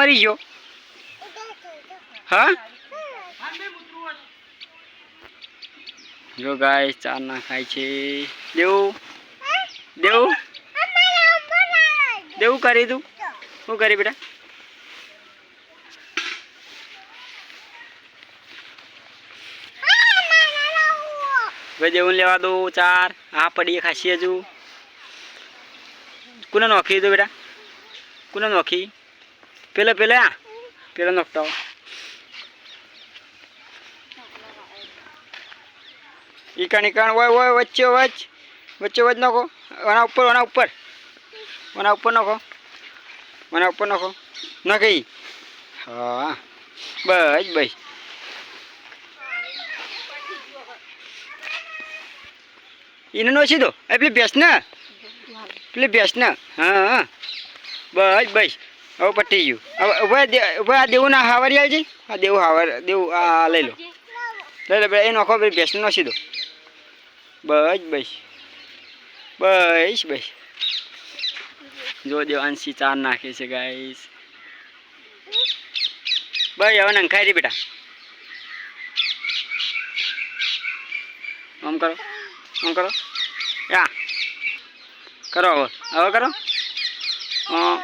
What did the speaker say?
મરી ગયો હા? જો ગાય ચાર ના ખાય છે. દેવું? દેવું? દેવું કરી તું શું કરી, બેટા? ભાઈ દેવું લેવા દો ચાર. હા પડીએ ખાસી હજુ. કોને નોખી દો બેટા? કોને નોખી? પેલે, પેલા પેલા નોખતા ઈકણ ઈકણ હોય હોય, વચ્ચે વચ. વચ્ચે વચ નાખો. આના ઉપર આના ઉપર. આના ઉપર નાખો. આના ઉપર નાખો. નાખી હા. બસ બસ. એને નો સીધો. એ પેલી ભેંસ ને પેલી ભેંસ ને હા. બસ બસ. હવે પટી ગયું. હવે હવે દે- આ દેવું ના હાવર આવજે આ દેવું હાવર દેવું આ લઈ લો. લઈ લો બે એ નોખો પેલી ભેંસને નો સીધો. બસ બસ. બસ બસ. જો દેવાંશી ચાર નાખે છે ગાઈસ બસ હવે નંખાઈ રહી બેટા. આમ કરો આમ કરો. યા. કરો હવે. હવે કરો. અ,